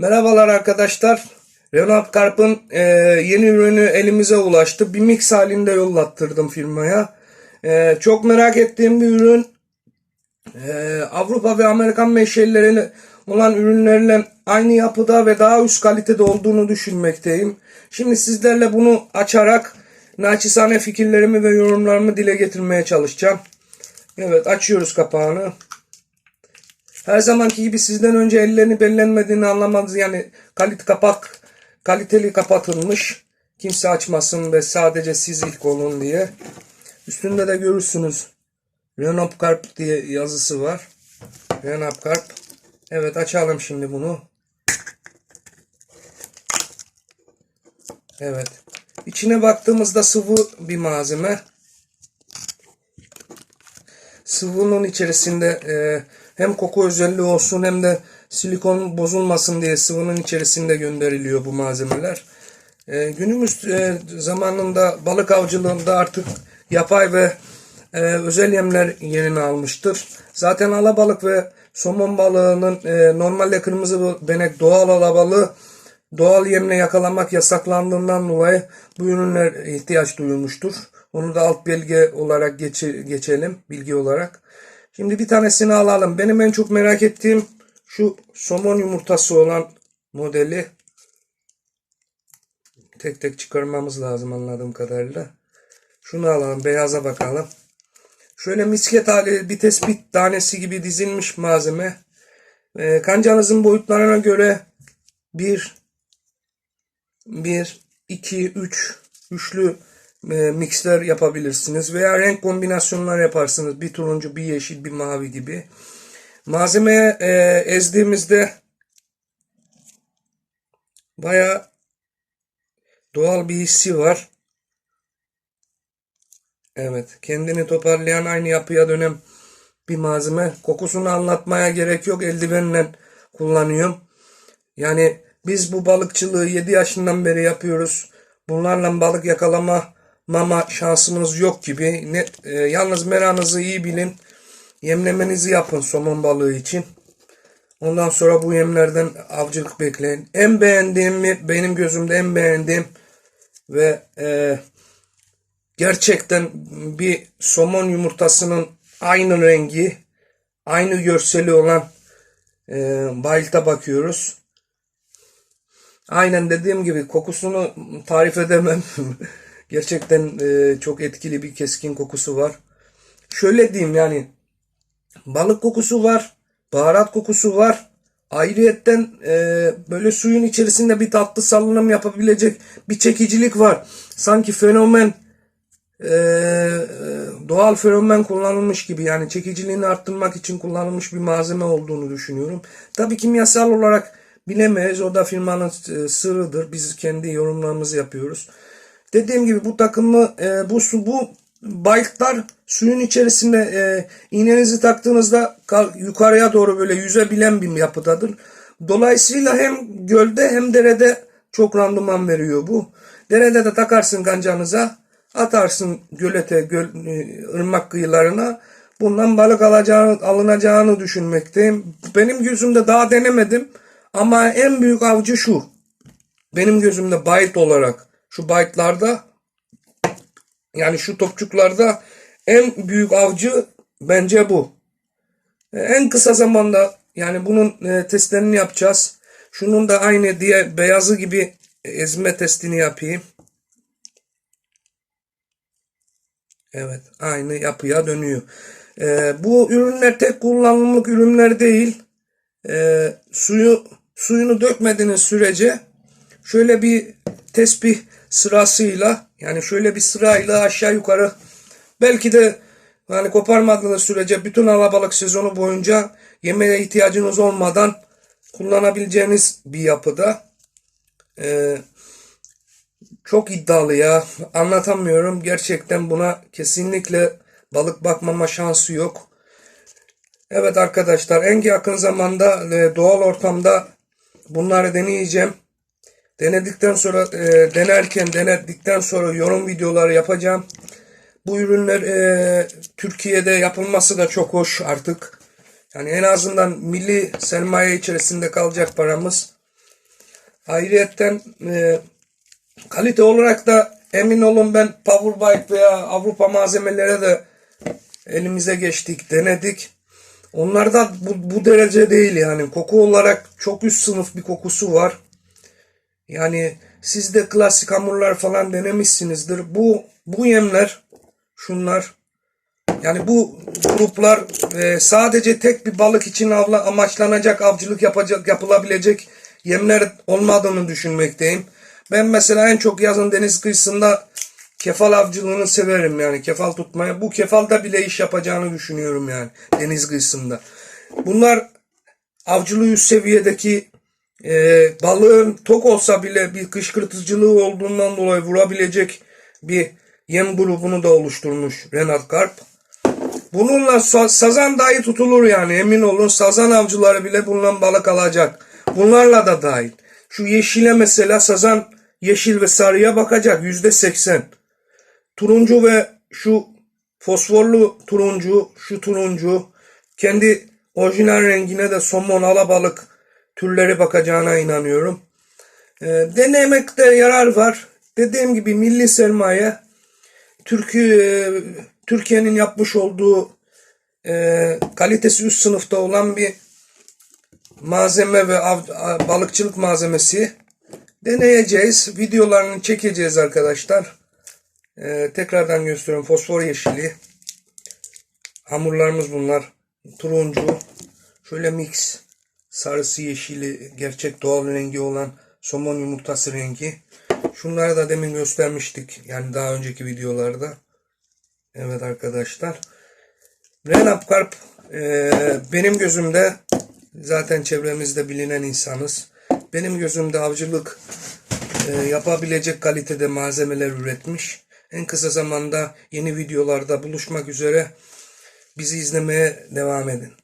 Merhabalar arkadaşlar. Renault Karp'ın e, yeni ürünü elimize ulaştı. Bir mix halinde yollattırdım firmaya. E, çok merak ettiğim bir ürün. E, Avrupa ve Amerikan menşelileri olan ürünlerle aynı yapıda ve daha üst kalitede olduğunu düşünmekteyim. Şimdi sizlerle bunu açarak naçizane fikirlerimi ve yorumlarımı dile getirmeye çalışacağım. Evet açıyoruz kapağını. Her zamanki gibi sizden önce ellerini bellenmediğini anlamanız yani kalit kapak kaliteli kapatılmış. Kimse açmasın ve sadece siz ilk olun diye. Üstünde de görürsünüz. Renault Karp diye yazısı var. Renault Karp. Evet açalım şimdi bunu. Evet. İçine baktığımızda sıvı bir malzeme. Sıvının içerisinde e, hem koku özelliği olsun hem de silikon bozulmasın diye sıvının içerisinde gönderiliyor bu malzemeler. E, günümüz e, zamanında balık avcılığında artık yapay ve e, özel yemler yerini almıştır. Zaten alabalık ve somon balığının e, normalde kırmızı benek doğal alabalığı doğal yemle yakalamak yasaklandığından dolayı bu ürünler ihtiyaç duyulmuştur. Onu da alt belge olarak geçe, geçelim bilgi olarak. Şimdi bir tanesini alalım. Benim en çok merak ettiğim şu somon yumurtası olan modeli. Tek tek çıkarmamız lazım anladığım kadarıyla. Şunu alalım. Beyaza bakalım. Şöyle misket hali bir tespit tanesi gibi dizilmiş malzeme. E, kancanızın boyutlarına göre bir, bir, iki, üç, üçlü e, mixler yapabilirsiniz. Veya renk kombinasyonlar yaparsınız. Bir turuncu, bir yeşil, bir mavi gibi. Malzemeye e, ezdiğimizde baya doğal bir hissi var. Evet. Kendini toparlayan aynı yapıya dönen bir malzeme. Kokusunu anlatmaya gerek yok. Eldivenle kullanıyorum. Yani biz bu balıkçılığı 7 yaşından beri yapıyoruz. Bunlarla balık yakalama mama şansımız yok gibi. Ne, e, yalnız meranızı iyi bilin. Yemlemenizi yapın somon balığı için. Ondan sonra bu yemlerden avcılık bekleyin. En beğendiğim mi benim gözümde en beğendiğim ve e, gerçekten bir somon yumurtasının aynı rengi, aynı görseli olan e, bayılta bakıyoruz. Aynen dediğim gibi kokusunu tarif edemem. Gerçekten e, çok etkili bir keskin kokusu var. Şöyle diyeyim yani balık kokusu var, baharat kokusu var. Ayrıyetten e, böyle suyun içerisinde bir tatlı salınım yapabilecek bir çekicilik var. Sanki fenomen e, doğal fenomen kullanılmış gibi yani çekiciliğini arttırmak için kullanılmış bir malzeme olduğunu düşünüyorum. Tabii kimyasal olarak bilemeyiz. O da firmanın e, sırrıdır. Biz kendi yorumlarımızı yapıyoruz. Dediğim gibi bu takımı e, bu su bu bayıklar suyun içerisinde e, iğnenizi taktığınızda yukarıya doğru böyle yüzebilen bir yapıdadır. Dolayısıyla hem gölde hem derede çok randıman veriyor bu. Derede de takarsın kancanıza, atarsın gölete, göl, e, ırmak kıyılarına. Bundan balık alacağını, alınacağını düşünmekteyim. Benim gözümde daha denemedim. Ama en büyük avcı şu. Benim gözümde bayit olarak şu bayitlarda yani şu topçuklarda en büyük avcı bence bu. E, En kısa zamanda yani bunun e, testlerini yapacağız. Şunun da aynı diye beyazı gibi ezme testini yapayım. Evet aynı yapıya dönüyor. E, bu ürünler tek kullanımlık ürünler değil. E, suyu suyunu dökmediğiniz sürece şöyle bir tesbih sırasıyla yani şöyle bir sırayla aşağı yukarı belki de yani koparmadığınız sürece bütün alabalık sezonu boyunca yemeğe ihtiyacınız olmadan kullanabileceğiniz bir yapıda. Ee, çok iddialı ya. Anlatamıyorum. Gerçekten buna kesinlikle balık bakmama şansı yok. Evet arkadaşlar en yakın zamanda e, doğal ortamda bunları deneyeceğim. Denedikten sonra e, denerken denedikten sonra yorum videoları yapacağım. Bu ürünler e, Türkiye'de yapılması da çok hoş artık. Yani en azından milli sermaye içerisinde kalacak paramız. Ayrıyetten e, kalite olarak da emin olun ben Powerbike veya Avrupa malzemelere de elimize geçtik, denedik. Onlarda bu, bu derece değil yani. Koku olarak çok üst sınıf bir kokusu var. Yani siz de klasik hamurlar falan denemişsinizdir. Bu bu yemler şunlar yani bu gruplar e, sadece tek bir balık için avla, amaçlanacak avcılık yapacak yapılabilecek yemler olmadığını düşünmekteyim. Ben mesela en çok yazın deniz kıyısında kefal avcılığını severim yani kefal tutmaya. Bu kefalda bile iş yapacağını düşünüyorum yani deniz kıyısında. Bunlar avcılığı üst seviyedeki e, balığın tok olsa bile bir kışkırtıcılığı olduğundan dolayı vurabilecek bir yem grubunu da oluşturmuş Renat Karp. Bununla sa- sazan dahi tutulur yani emin olun sazan avcıları bile bundan balık alacak. Bunlarla da dahil. Şu yeşile mesela sazan yeşil ve sarıya bakacak yüzde seksen. Turuncu ve şu fosforlu turuncu, şu turuncu kendi orijinal rengine de somon alabalık türleri bakacağına inanıyorum. Ee, denemekte yarar var. Dediğim gibi milli sermaye Türkiye Türkiye'nin yapmış olduğu e, kalitesi üst sınıfta olan bir malzeme ve av- balıkçılık malzemesi deneyeceğiz. Videolarını çekeceğiz arkadaşlar. E, tekrardan gösteriyorum. Fosfor yeşili. Hamurlarımız bunlar. Turuncu. Şöyle mix. Sarısı yeşili. Gerçek doğal rengi olan somon yumurtası rengi. Şunları da demin göstermiştik. Yani daha önceki videolarda. Evet arkadaşlar. Renap Karp e, benim gözümde zaten çevremizde bilinen insanız. Benim gözümde avcılık e, yapabilecek kalitede malzemeler üretmiş. En kısa zamanda yeni videolarda buluşmak üzere bizi izlemeye devam edin.